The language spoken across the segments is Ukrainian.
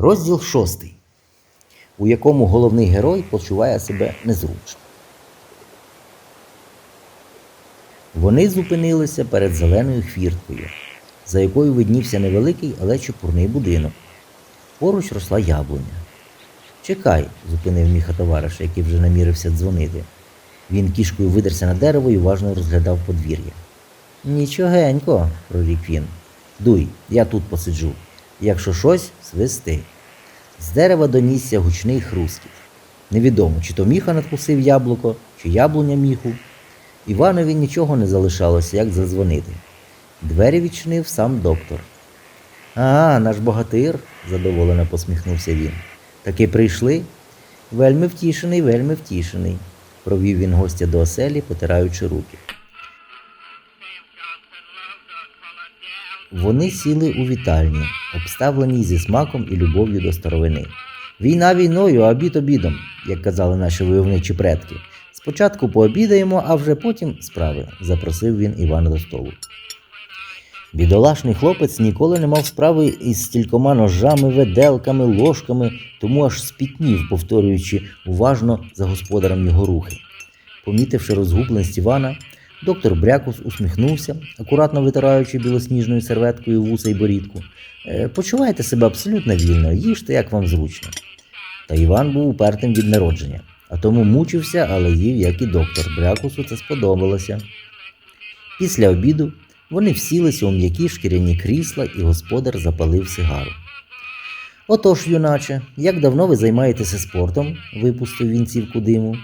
Розділ шостий, у якому головний герой почуває себе незручно. Вони зупинилися перед зеленою хвірткою, за якою виднівся невеликий, але чепурний будинок. Поруч росла яблуня. Чекай, зупинив міха товариша, який вже намірився дзвонити. Він кішкою видерся на дерево і уважно розглядав подвір'я. Нічогенько, прорік він. Дуй, я тут посиджу. Якщо щось, свисти. З дерева донісся гучний хрускіт. Невідомо, чи то міха надкусив яблуко, чи яблуня міху. Іванові нічого не залишалося, як задзвонити. Двері відчинив сам доктор. А, наш богатир, задоволено посміхнувся він. Таки прийшли? Вельми втішений, вельми втішений, провів він гостя до оселі, потираючи руки. Вони сіли у вітальні, обставленій зі смаком і любов'ю до старовини. Війна війною, а обід обідом, як казали наші войовничі предки. Спочатку пообідаємо, а вже потім справи, запросив він Івана до столу. Бідолашний хлопець ніколи не мав справи із стількома ножами, веделками, ложками, тому аж спітнів, повторюючи уважно за господарем його рухи. Помітивши розгубленість Івана, доктор Брякус усміхнувся, акуратно витираючи білосніжною серветкою вуса й борідку. «Е, Почувайте себе абсолютно вільно, їжте, як вам зручно. Та Іван був упертим від народження, а тому мучився, але їв, як і доктор. Брякусу це сподобалося. Після обіду вони всілися у м'які шкіряні крісла, і господар запалив сигару. Отож, юначе, як давно ви займаєтеся спортом? випустив він цівку диму.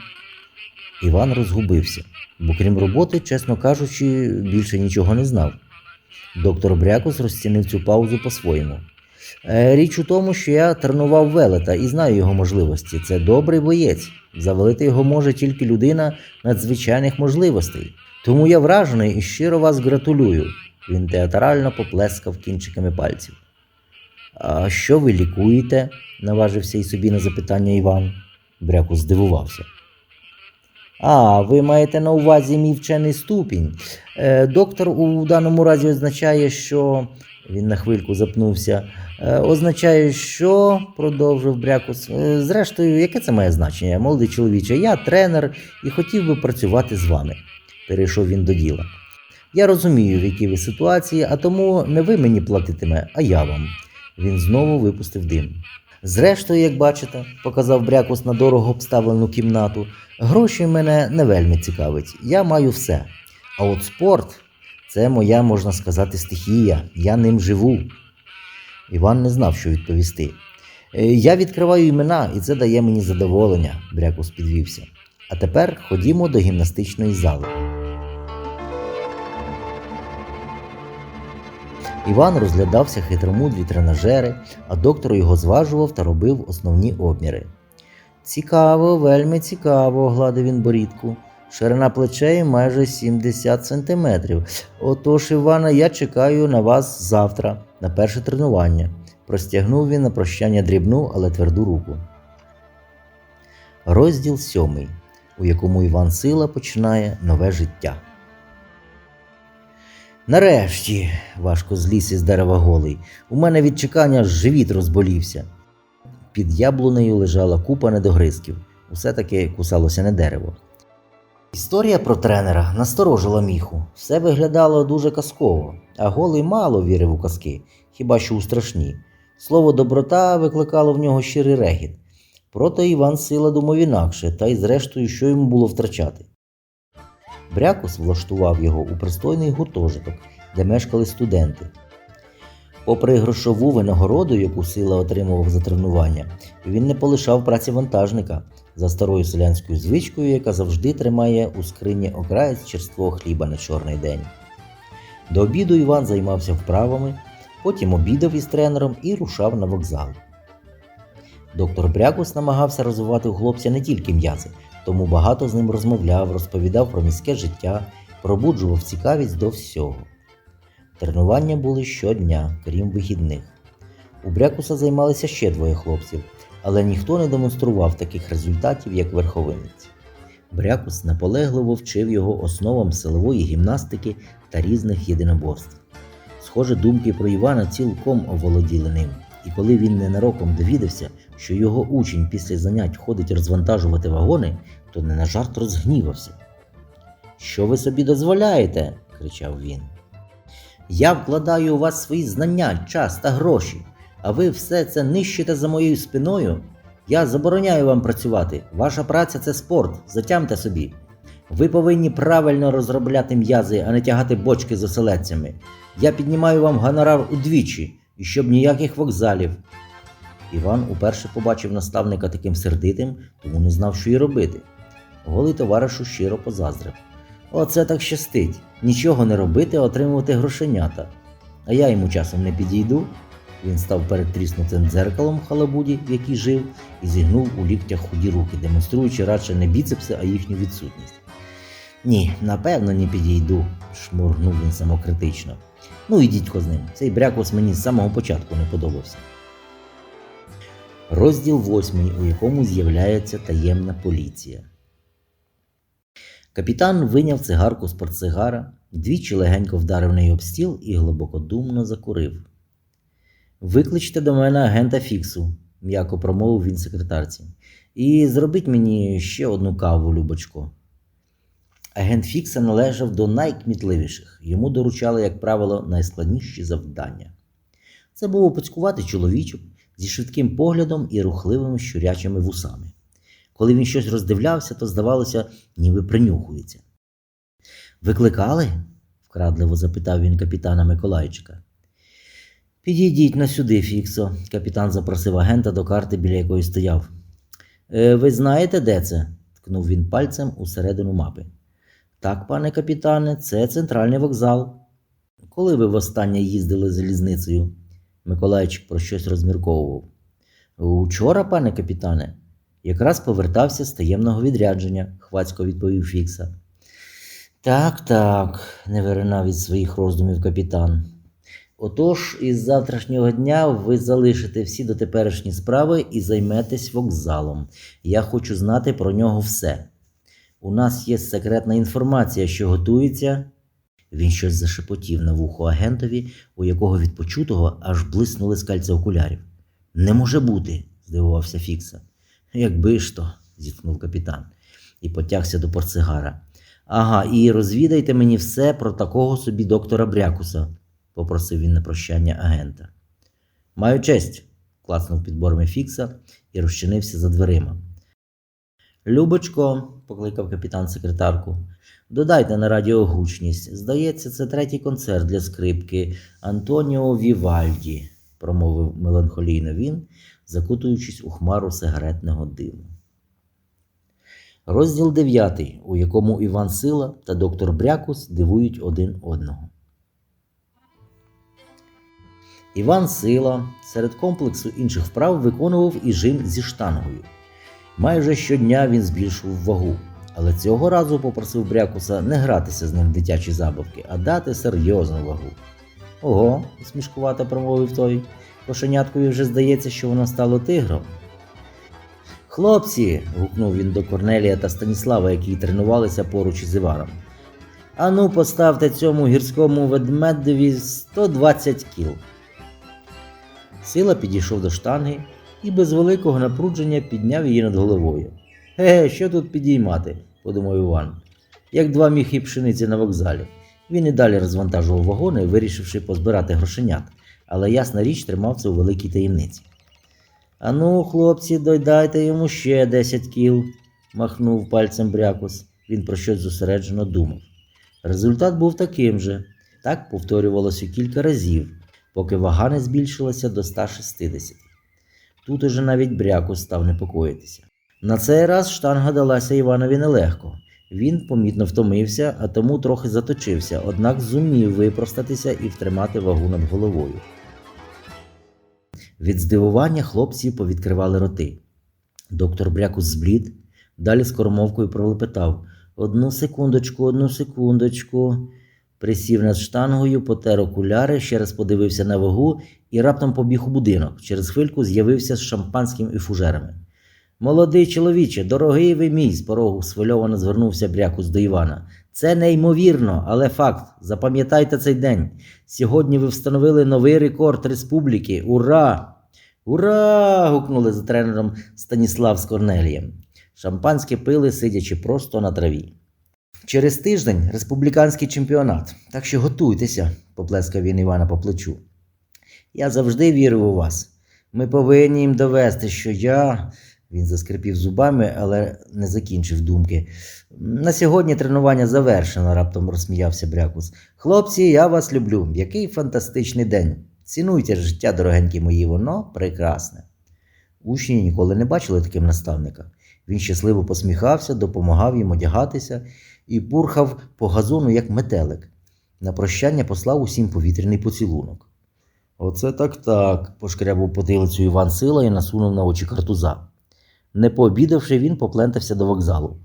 Іван розгубився, бо крім роботи, чесно кажучи, більше нічого не знав. Доктор Брякус розцінив цю паузу по-своєму. «Е, Річ у тому, що я тренував велета і знаю його можливості. Це добрий боєць. Завалити його може тільки людина надзвичайних можливостей. Тому я вражений і щиро вас гратулюю. Він театрально поплескав кінчиками пальців. А що ви лікуєте? наважився і собі на запитання Іван. Брякус здивувався. А, ви маєте на увазі мій вчений ступінь. Е, доктор у даному разі означає, що. Він на хвильку запнувся. «Е, означає, що, продовжив Брякус. «Е, Зрештою, яке це має значення, молодий чоловіче? Я тренер і хотів би працювати з вами. Перейшов він до діла. Я розумію, в якій ви ситуації, а тому не ви мені платитиме, а я вам. Він знову випустив дим. Зрештою, як бачите, показав Брякус на дорого обставлену кімнату, гроші мене не вельми цікавить. Я маю все. А от спорт це моя, можна сказати, стихія. Я ним живу. Іван не знав, що відповісти. «Е, Я відкриваю імена, і це дає мені задоволення, Брякус підвівся. А тепер ходімо до гімнастичної зали. Іван розглядався хитромудрі тренажери, а доктор його зважував та робив основні обміри. Цікаво, вельми цікаво, гладив він борідку. Ширина плечей майже 70 сантиметрів. Отож, Івана, я чекаю на вас завтра, на перше тренування. Простягнув він на прощання дрібну, але тверду руку. Розділ сьомий, у якому Іван Сила починає нове життя. Нарешті, важко зліз із дерева голий. У мене від чекання живіт розболівся. Під яблунею лежала купа недогризків. Усе таки кусалося не дерево. Історія про тренера насторожила міху. Все виглядало дуже казково, а голий мало вірив у казки, хіба що у страшні. Слово доброта викликало в нього щирий регіт. Проте Іван Сила думав інакше, та й зрештою, що йому було втрачати. Брякус влаштував його у пристойний гуртожиток, де мешкали студенти. Попри грошову винагороду, яку сила отримував за тренування, він не полишав праці вантажника за старою селянською звичкою, яка завжди тримає у скрині окраєць черствого хліба на чорний день. До обіду Іван займався вправами, потім обідав із тренером і рушав на вокзал. Доктор Брякус намагався розвивати у хлопця не тільки м'язи, тому багато з ним розмовляв, розповідав про міське життя, пробуджував цікавість до всього. Тренування були щодня, крім вихідних. У Брякуса займалися ще двоє хлопців, але ніхто не демонстрував таких результатів, як верховинець. Брякус наполегливо вчив його основам силової гімнастики та різних єдиноборств. Схоже, думки про Івана цілком оволоділи ним. І коли він ненароком довідався, що його учень після занять ходить розвантажувати вагони, то не на жарт розгнівався. Що ви собі дозволяєте? кричав він. Я вкладаю у вас свої знання, час та гроші, а ви все це нищите за моєю спиною. Я забороняю вам працювати. Ваша праця це спорт, затямте собі. Ви повинні правильно розробляти м'язи, а не тягати бочки з оселедцями. Я піднімаю вам гонорар удвічі, і щоб ніяких вокзалів. Іван уперше побачив наставника таким сердитим, тому не знав, що й робити. Голий товаришу щиро позаздрив. Оце так щастить. Нічого не робити, а отримувати грошенята. А я йому часом не підійду. Він став перед тріснутим дзеркалом в халабуді, в якій жив, і зігнув у ліктях худі руки, демонструючи радше не біцепси, а їхню відсутність. Ні, напевно, не підійду, шморгнув він самокритично. Ну і дідько з ним. Цей брякос мені з самого початку не подобався. Розділ восьмий, у якому з'являється таємна поліція. Капітан виняв цигарку з портсигара, двічі легенько вдарив нею об стіл і глибокодумно закурив. Викличте до мене агента Фіксу, м'яко промовив він секретарці, і зробіть мені ще одну каву, Любочко. Агент Фікса належав до найкмітливіших. Йому доручали, як правило, найскладніші завдання. Це був опацькуватий чоловічок зі швидким поглядом і рухливими щурячими вусами. Коли він щось роздивлявся, то здавалося, ніби принюхується. Викликали? вкрадливо запитав він капітана Миколайчика. Підійдіть на сюди, Фіксо, капітан запросив агента до карти, біля якої стояв. «Е, ви знаєте, де це? ткнув він пальцем усередину мапи. Так, пане капітане, це центральний вокзал. Коли ви востаннє їздили залізницею? Миколайчик про щось розмірковував. Учора, пане капітане, якраз повертався з таємного відрядження, хвацько відповів Фікса. Так, так, не виринав від своїх роздумів капітан. Отож, із завтрашнього дня ви залишите всі дотеперішні справи і займетесь вокзалом. Я хочу знати про нього все. У нас є секретна інформація, що готується. Він щось зашепотів на вухо агентові, у якого від почутого аж блиснули скальці окулярів. Не може бути, здивувався Фікса. Якби ж то, зітхнув капітан і потягся до портсигара. Ага, і розвідайте мені все про такого собі доктора Брякуса, попросив він на прощання агента. Маю честь, клацнув підборами Фікса і розчинився за дверима. Любочко, покликав капітан секретарку, додайте на радіо гучність. Здається, це третій концерт для скрипки Антоніо Вівальді, промовив меланхолійно він, закутуючись у хмару сигаретного диму. Розділ 9, у якому Іван Сила та доктор Брякус дивують один одного. Іван Сила серед комплексу інших вправ виконував і жим зі штангою. Майже щодня він збільшував вагу, але цього разу попросив Брякуса не гратися з ним в дитячі забавки, а дати серйозну вагу. Ого, усмішкувато промовив той. Кошеняткові вже здається, що воно стало тигром. Хлопці. гукнув він до Корнелія та Станіслава, які тренувалися поруч із Іваном. Ану, поставте цьому гірському ведмедеві 120 кіл. Сила підійшов до штанги і без великого напрудження підняв її над головою. Ге, що тут підіймати? Подумав Іван, як два міхи пшениці на вокзалі. Він і далі розвантажував вагони, вирішивши позбирати грошенят, але ясна річ тримав це у великій таємниці. Ану, хлопці, додайте йому ще 10 кіл, махнув пальцем брякус. Він про щось зосереджено думав. Результат був таким же. Так повторювалося кілька разів, поки вага не збільшилася до 160. Тут уже навіть брякус став непокоїтися. На цей раз штанга далася Іванові нелегко. Він помітно втомився, а тому трохи заточився, однак зумів випростатися і втримати вагу над головою. Від здивування хлопці повідкривали роти. Доктор Брякус зблід, далі скоромовкою пролепетав Одну секундочку, одну секундочку. Присів над штангою, потер окуляри, ще раз подивився на вагу і раптом побіг у будинок. Через хвильку з'явився з шампанським і фужерами. Молодий чоловіче, дорогий ви мій, з порогу схвильовано звернувся Брякус до Івана. Це неймовірно, але факт. Запам'ятайте цей день. Сьогодні ви встановили новий рекорд республіки. Ура! Ура! гукнули за тренером Станіслав з Корнелієм. Шампанське пили, сидячи просто на траві. Через тиждень республіканський чемпіонат, так що готуйтеся, поплескав він Івана по плечу. Я завжди вірив у вас. Ми повинні їм довести, що я. Він заскрипів зубами, але не закінчив думки. На сьогодні тренування завершено, раптом розсміявся Брякус. Хлопці, я вас люблю. Який фантастичний день. Цінуйте життя, дорогенькі мої, воно прекрасне. Учні ніколи не бачили таким наставника. Він щасливо посміхався, допомагав їм одягатися і пурхав по газону, як метелик. На прощання послав усім повітряний поцілунок. Оце так так, пошкрябав потилицю Іван Сила і насунув на очі картуза. Не пообідавши, він поплентався до вокзалу.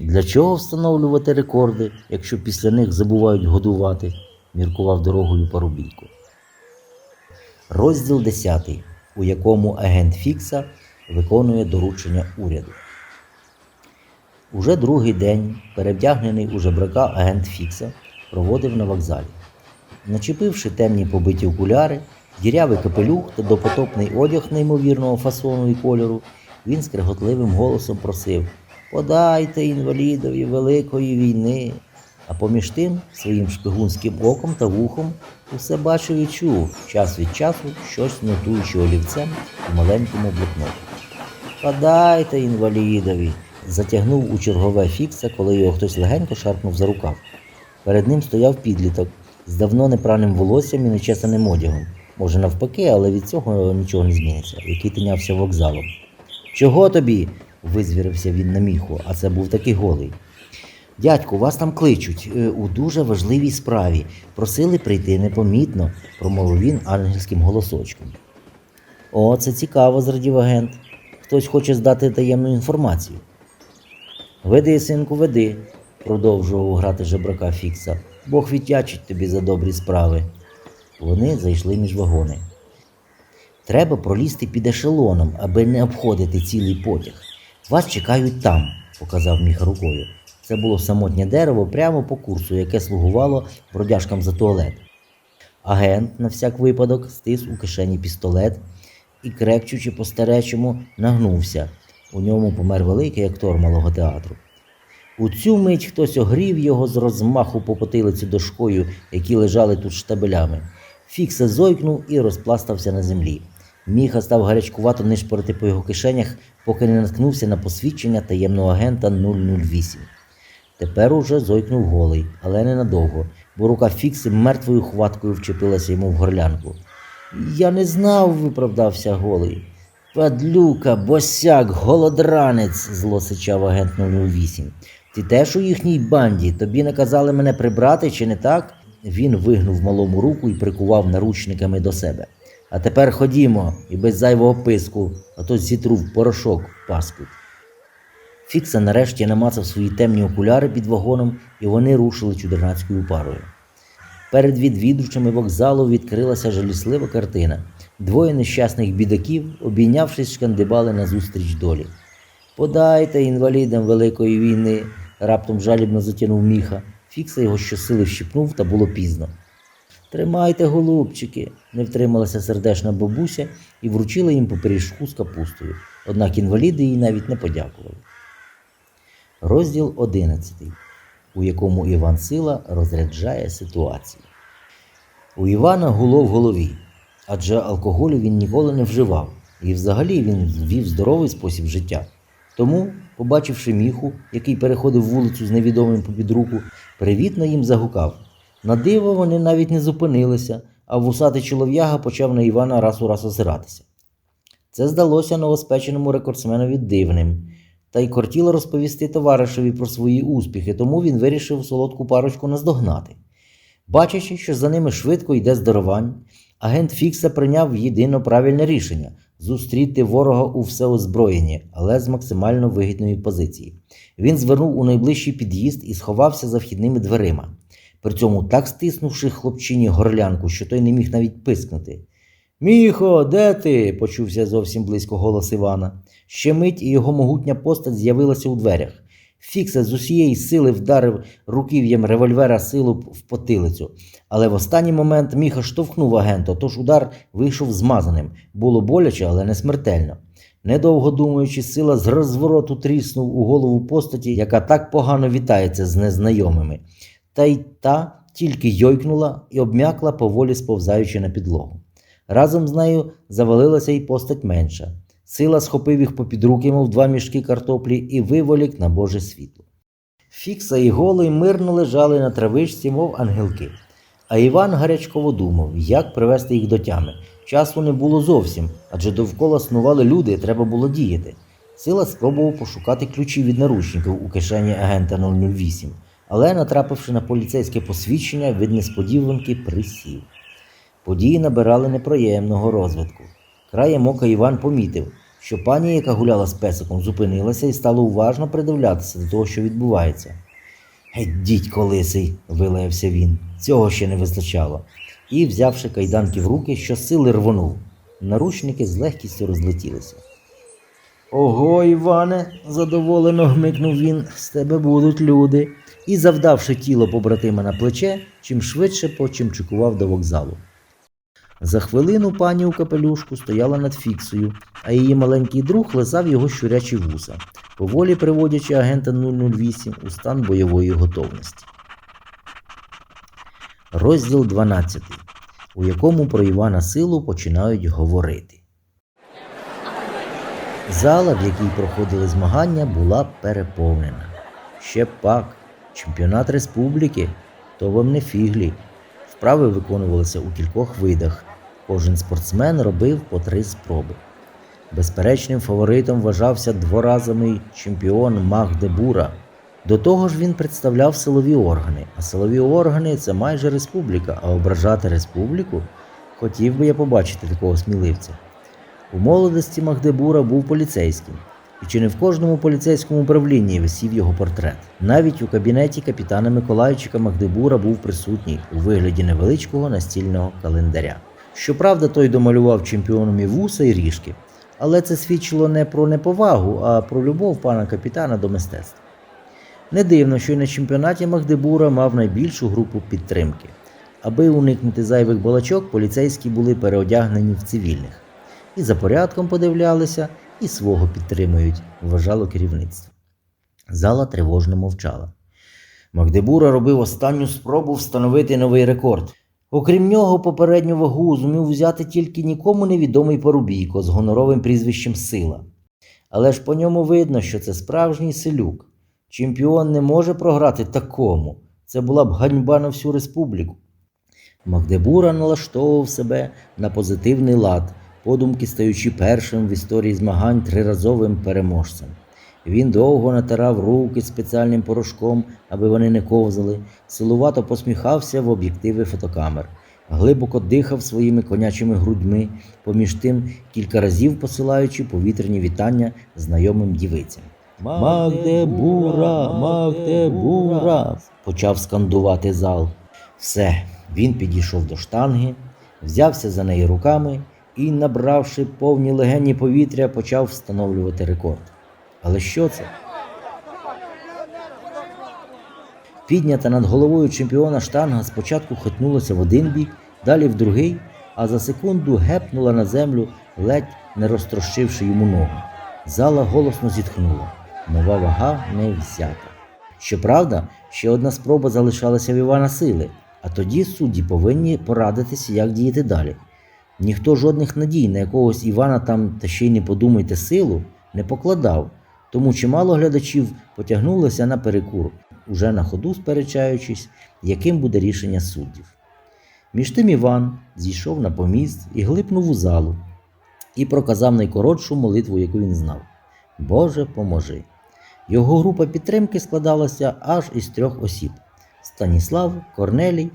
Для чого встановлювати рекорди, якщо після них забувають годувати? міркував дорогою Парубійко. Розділ 10, у якому агент Фікса виконує доручення уряду. Уже другий день перевдягнений у жебрака агент Фікса проводив на вокзалі. Начепивши темні побиті окуляри, дірявий капелюх та допотопний одяг неймовірного фасону і кольору, він скреготливим голосом просив Подайте інвалідові Великої війни. А поміж тим, своїм шпигунським оком та вухом усе бачив і чув, час від часу щось нотуючи олівцем у маленькому блокноті. Подайте інвалідові. затягнув у чергове фікса, коли його хтось легенько шарпнув за рукав. Перед ним стояв підліток з давно непраним волоссям і нечесаним одягом. Може, навпаки, але від цього нічого не зміниться, який тинявся вокзалом. Чого тобі? визвірився він на міху, а це був такий голий. Дядьку, вас там кличуть е, у дуже важливій справі. Просили прийти непомітно, промовив він ангельським голосочком. О, це цікаво, зрадів агент. Хтось хоче здати таємну інформацію. Веди, синку, веди, продовжував грати жебрака Фікса. Бог віддячить тобі за добрі справи. Вони зайшли між вагони. Треба пролізти під ешелоном, аби не обходити цілий потяг. Вас чекають там, показав міха рукою. Це було самотнє дерево прямо по курсу, яке слугувало бродяжкам за туалет. Агент, на всяк випадок, стис у кишені пістолет і, крекчучи по старечому, нагнувся. У ньому помер великий актор малого театру. У цю мить хтось огрів його з розмаху по потилиці дошкою, які лежали тут штабелями. Фікса зойкнув і розпластався на землі. Міха став гарячкувато нишпорити по його кишенях, поки не наткнувся на посвідчення таємного агента 008. Тепер уже зойкнув голий, але ненадовго, бо рука Фікси мертвою хваткою вчепилася йому в горлянку. Я не знав, виправдався голий. Падлюка, босяк, голодранець, зло сичав агент 008. Ти теж у їхній банді? Тобі наказали мене прибрати, чи не так? Він вигнув малому руку і прикував наручниками до себе. А тепер ходімо і без зайвого писку, а то зітру в порошок паскуть. Фікса нарешті намацав свої темні окуляри під вагоном, і вони рушили чудернацькою парою. Перед відвідувачами вокзалу відкрилася жаліслива картина. Двоє нещасних бідаків, обійнявшись, шкандибали назустріч долі. Подайте інвалідам Великої війни, раптом жалібно затягнув міха. Фікса його щосили вщипнув, та було пізно. Тримайте, голубчики, не втрималася сердешна бабуся і вручила їм по з капустою. Однак інваліди їй навіть не подякували. Розділ 11, у якому Іван Сила розряджає ситуацію. У Івана гуло в голові, адже алкоголю він ніколи не вживав, і взагалі він вів здоровий спосіб життя. Тому, побачивши міху, який переходив вулицю з невідомим попід руку, привітно їм загукав. На диво вони навіть не зупинилися, а вусатий чолов'яга почав на Івана раз у раз озиратися. Це здалося новоспеченому рекордсменові дивним, та й кортіло розповісти товаришеві про свої успіхи, тому він вирішив солодку парочку наздогнати. Бачачи, що за ними швидко йде здоровань, агент Фікса прийняв єдино правильне рішення зустріти ворога у всеозброєнні, але з максимально вигідної позиції. Він звернув у найближчий під'їзд і сховався за вхідними дверима, при цьому так стиснувши хлопчині горлянку, що той не міг навіть пискнути. Міхо, де ти? почувся зовсім близько голос Івана. Ще мить і його могутня постать з'явилася у дверях. Фікса з усієї сили вдарив руків'ям револьвера силу в потилицю, але в останній момент Міха штовхнув агента, тож удар вийшов змазаним. Було боляче, але не смертельно. Недовго думаючи, сила з розвороту тріснув у голову постаті, яка так погано вітається з незнайомими. Та й та тільки йойкнула і обм'якла, поволі сповзаючи на підлогу. Разом з нею завалилася й постать менша. Сила схопив їх попід руки, мов два мішки картоплі, і виволік на Боже світло. Фікса і голий мирно лежали на травичці, мов ангелки. А Іван гарячково думав, як привести їх до тями. Часу не було зовсім, адже довкола снували люди, треба було діяти. Сила спробував пошукати ключі від наручників у кишені агента 008, але, натрапивши на поліцейське посвідчення, від несподіванки присів. Події набирали неприємного розвитку. Краєм ока Іван помітив, що пані, яка гуляла з песиком, зупинилася і стала уважно придивлятися до того, що відбувається. Геть, дідько лисий, вилаявся він. Цього ще не вистачало. І, взявши кайданки в руки, щосили рвонув. Наручники з легкістю розлетілися. Ого, Іване, задоволено гмикнув він, з тебе будуть люди. І, завдавши тіло побратима на плече, чим швидше почимчикував до вокзалу. За хвилину пані у капелюшку стояла над фіксою, а її маленький друг лизав його щурячі вуса, поволі приводячи агента 008 у стан бойової готовності. Розділ 12, у якому про Івана Силу починають говорити. Зала, в якій проходили змагання, була переповнена. Ще пак, чемпіонат республіки, то вам не фіглі. Вправи виконувалися у кількох видах. Кожен спортсмен робив по три спроби. Безперечним фаворитом вважався дворазовий чемпіон Магдебура. До того ж він представляв силові органи, а силові органи це майже республіка, а ображати республіку хотів би я побачити такого сміливця. У молодості Магдебура був поліцейським, і чи не в кожному поліцейському управлінні висів його портрет. Навіть у кабінеті капітана Миколайчика Магдебура був присутній у вигляді невеличкого настільного календаря. Щоправда, той домалював чемпіоном і вуса і ріжки, але це свідчило не про неповагу, а про любов пана капітана до мистецтва. Не дивно, що й на чемпіонаті Магдебура мав найбільшу групу підтримки. Аби уникнути зайвих балачок, поліцейські були переодягнені в цивільних. І за порядком подивлялися, і свого підтримують, вважало керівництво. Зала тривожно мовчала. Магдебура робив останню спробу встановити новий рекорд. Окрім нього, попередню вагу зумів взяти тільки нікому невідомий Порубійко з гоноровим прізвищем Сила. Але ж по ньому видно, що це справжній селюк. Чемпіон не може програти такому. Це була б ганьба на всю республіку. Магдебура налаштовував себе на позитивний лад, подумки стаючи першим в історії змагань триразовим переможцем. Він довго натирав руки спеціальним порошком, аби вони не ковзали, силувато посміхався в об'єктиви фотокамер, глибоко дихав своїми конячими грудьми, поміж тим кілька разів посилаючи повітряні вітання знайомим дівицям. Магдебура, Магдебура, почав скандувати зал. Все, він підійшов до штанги, взявся за неї руками і, набравши повні легені повітря, почав встановлювати рекорд. Але що це? Піднята над головою чемпіона штанга спочатку хитнулася в один бік, далі в другий, а за секунду гепнула на землю, ледь не розтрощивши йому ногу. Зала голосно зітхнула. Нова вага не взята. Щоправда, ще одна спроба залишалася в Івана Сили, а тоді судді повинні порадитися, як діяти далі. Ніхто жодних надій на якогось Івана там та ще й не подумайте силу не покладав, тому чимало глядачів потягнулося на перекур, уже на ходу сперечаючись, яким буде рішення суддів. Між тим Іван зійшов на поміст і глипнув у залу і проказав найкоротшу молитву, яку він знав: Боже, поможи. Його група підтримки складалася аж із трьох осіб: Станіслав, Корнелій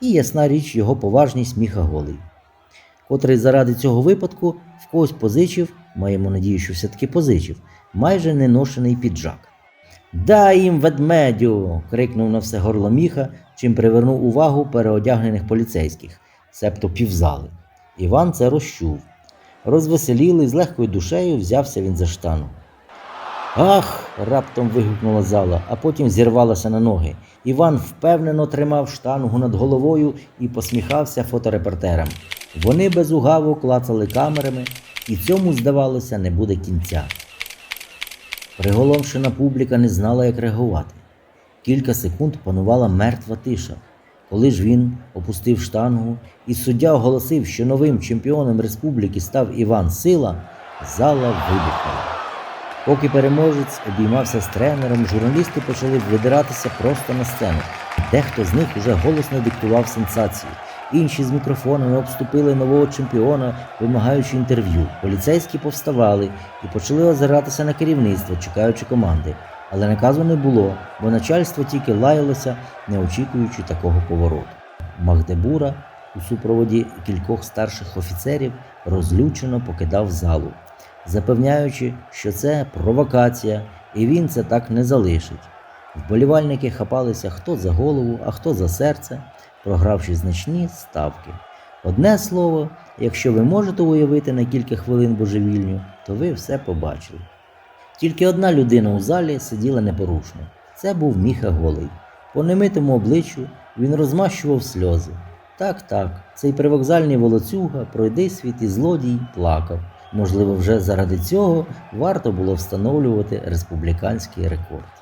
і ясна річ його поважність Міха Голий, котрий заради цього випадку в когось позичив, маємо надію, що все-таки позичив, майже неношений піджак. Дай їм ведмедю. крикнув на все горло міха, чим привернув увагу переодягнених поліцейських, себто півзали. Іван це розчув. Розвеселілий, з легкою душею взявся він за штану. Ах! раптом вигукнула зала, а потім зірвалася на ноги. Іван впевнено тримав штангу над головою і посміхався фоторепортерам. Вони без угаву клацали камерами, і цьому, здавалося, не буде кінця. Приголомшена публіка не знала, як реагувати. Кілька секунд панувала мертва тиша. Коли ж він опустив штангу, і суддя оголосив, що новим чемпіоном республіки став Іван Сила, зала вибухнула. Поки переможець обіймався з тренером, журналісти почали видиратися просто на сцену. Дехто з них уже голосно диктував сенсацію. Інші з мікрофонами обступили нового чемпіона, вимагаючи інтерв'ю. Поліцейські повставали і почали озиратися на керівництво, чекаючи команди. Але наказу не було, бо начальство тільки лаялося, не очікуючи такого повороту. Магдебура у супроводі кількох старших офіцерів розлючено покидав залу, запевняючи, що це провокація, і він це так не залишить. Вболівальники хапалися хто за голову, а хто за серце, програвши значні ставки. Одне слово, якщо ви можете уявити на кілька хвилин божевільню, то ви все побачили. Тільки одна людина у залі сиділа непорушно. Це був Міха Голий. По немитому обличчю він розмащував сльози. Так, так, цей привокзальний волоцюга, пройди світ і злодій, плакав. Можливо, вже заради цього варто було встановлювати республіканський рекорд.